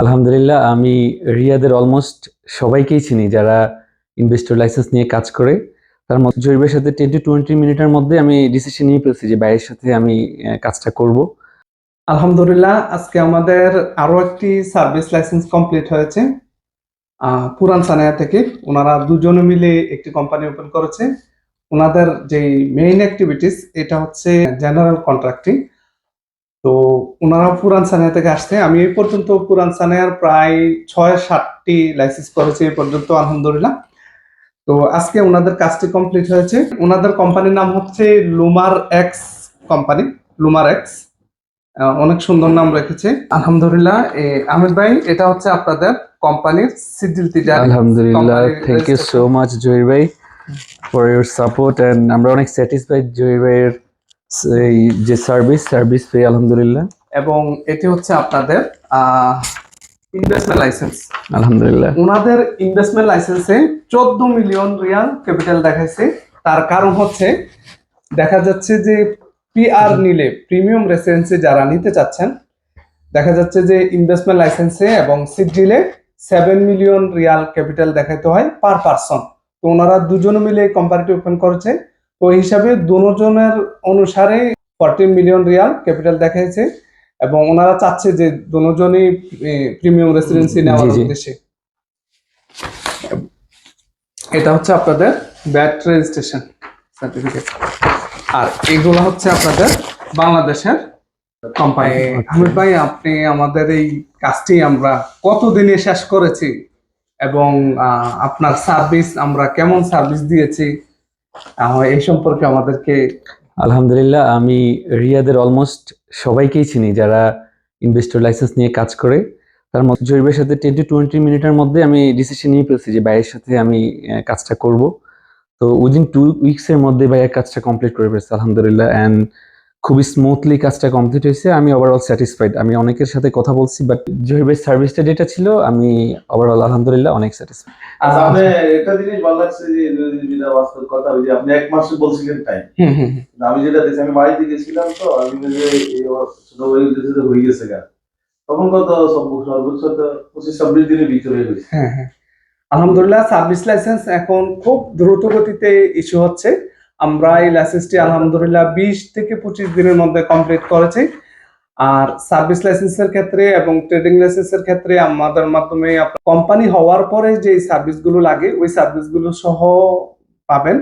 আলহামদুলিল্লাহ, আমি রিয়াদের অলমোস্ট সবাইকেই চিনি যারা ইনভেস্টর লাইসেন্স নিয়ে কাজ করে। তার মধ্যে জরিবের সাথে টেন টু টোয়েন্টি মিনিটের মধ্যে আমি ডিসিশন নিয়ে ফেলছি যে বাইরের সাথে আমি কাজটা করব। আলহামদুলিল্লাহ, আজকে আমাদের আরও একটি সার্ভিস লাইসেন্স কমপ্লিট হয়েছে পুরান সানায়া থেকে। ওনারা দুজনে মিলে একটি কোম্পানি ওপেন করেছে। ওনাদের যে মেইন অ্যাক্টিভিটিস এটা হচ্ছে জেনারেল কন্ট্রাক্টিং তো ওনারা পুরান সানিয়া থেকে আসছে। আমি এই পর্যন্ত পুরান সানিয়ার প্রায় ছয় সাতটি লাইসেন্স করেছি এই পর্যন্ত আলহামদুলিল্লাহ। তো আজকে ওনাদের কাজটি কমপ্লিট হয়েছে। ওনাদের কোম্পানির নাম হচ্ছে Lumar X company Lumar X. অনেক সুন্দর নাম রেখেছে। আলহামদুলিল্লাহ আহমেদ ভাই এটা হচ্ছে আপনাদের কোম্পানির সিজিল তিজারি আলহামদুলিল্লাহ thank you so much Zahir ভাই ফর ইউর সাপোর্ট অ্যান্ড আমরা অনেক স্যাটিসফাইড জহির ভাইয়ের এই যে সার্ভিস সার্ভিস ফ্রি আলহামদুলিল্লাহ। এবং এটি হচ্ছে আপনাদের ইনভেস্টমেন্ট লাইসেন্স আলহামদুলিল্লাহ। ওনাদের ইনভেস্টমেন্ট লাইসেন্সে চোদ্দ মিলিয়ন রিয়াল ক্যাপিটাল দেখাইছে। তার কারণ হচ্ছে দেখা যাচ্ছে যে পিআর নিলে প্রিমিয়াম রেসিডেন্সি যারা নিতে চাচ্ছেন দেখা যাচ্ছে যে ইনভেস্টমেন্ট লাইসেন্সে এবং সিডিলে সেভেন মিলিয়ন রিয়াল ক্যাপিটাল দেখাইতে হয় পার পারসন তো ওনারা দুজনে মিলে কোম্পানিটি ওপেন করেছে। এই হিসাবে দুজনের অনুসারে ফর্টি মিলিয়ন রিয়াল ক্যাপিটাল দেখাইছে এবং ওনারা চাচ্ছে যে দুজনই প্রিমিয়াম রেসিডেন্সি নেওয়ার। উদ্দেশ্যে। এটা হচ্ছে আপনাদের ব্যাট রেজিস্ট্রেশন সার্টিফিকেট। আর এগুলো হচ্ছে আপনাদের বাংলাদেশের কোম্পানি আহমেদ ভাই আপনি আমাদের এই কাজটি আমরা কতদিনে শেষ করেছি এবং আপনার সার্ভিস আমরা কেমন সার্ভিস দিয়েছি? আহ, এই সম্পর্কে আমাদেরকে আলহামদুলিল্লাহ আমি রিয়াদের অলমোস্ট সবাইকেই চিনি যারা ইনভেস্টর লাইসেন্স নিয়ে কাজ করে। তার মধ্যে জরিবের সাথে টেন টু টোয়েন্টি মিনিটের মধ্যে আমি ডিসিশন নিয়ে ফেলছি যে ভাইয়ের সাথে আমি কাজটা করব। তো উইদিন টু উইকসের মধ্যে ভাইয়ের কাজটা কমপ্লিট করে ফেলছি আলহামদুলিল্লাহ। অ্যান্ড খুবই স্মুথলি কাজটা কমপ্লিট হয়েছে। আমি ওভারঅল স্যাটিসফাইড আমি অনেকের সাথে কথা বলছি বাট ভাই সার্ভিসটা যেটা ছিল আমি ওভারঅল আলহামদুলিল্লাহ অনেক স্যাটিসফাইড আচ্ছা আপনি একটা জিনিস ভালো লাগছে যে যেটা বাস্তব কথা ওই যে আপনি এক মাস বলছিলেন টাইম হুম হুম হুম। আমি যেটা দেখছি আমি বাড়িতে গেছিলাম তো আমি যে এই ছোট ভাই উদ্দেশ্যে তো হয়ে গেছে গা। তখন কত সব- সর্বোচ্চ তো পঁচিশ ছাব্বিশ দিনের ভিতরে হয়েছে হ্যাঁ হ্যাঁ। আলহামদুলিল্লাহ সার্ভিস লাইসেন্স এখন খুব দ্রুত গতিতে ইস্যু হচ্ছে। আমরা এই লাইসেন্সটি আলহামদুলিল্লাহ বিশ থেকে পঁচিশ দিনের মধ্যে কমপ্লিট করেছি। আর সার্ভিস লাইসেন্সের ক্ষেত্রে এবং ট্রেডিং লাইসেন্সের ক্ষেত্রে আমাদের মাধ্যমে কোম্পানি হওয়ার পরে যে সার্ভিসগুলো লাগে ওই সার্ভিসগুলো সহ পাবেন।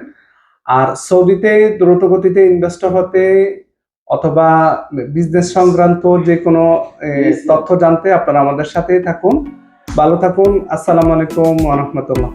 আর সৌদিতে দ্রুত গতিতে ইনভেস্টর হতে অথবা বিজনেস সংক্রান্ত যে কোনো তথ্য জানতে আপনারা আমাদের সাথেই থাকুন। ভালো থাকুন। আসসালামু আলাইকুম ওয়া রাহমাতুল্লাহ।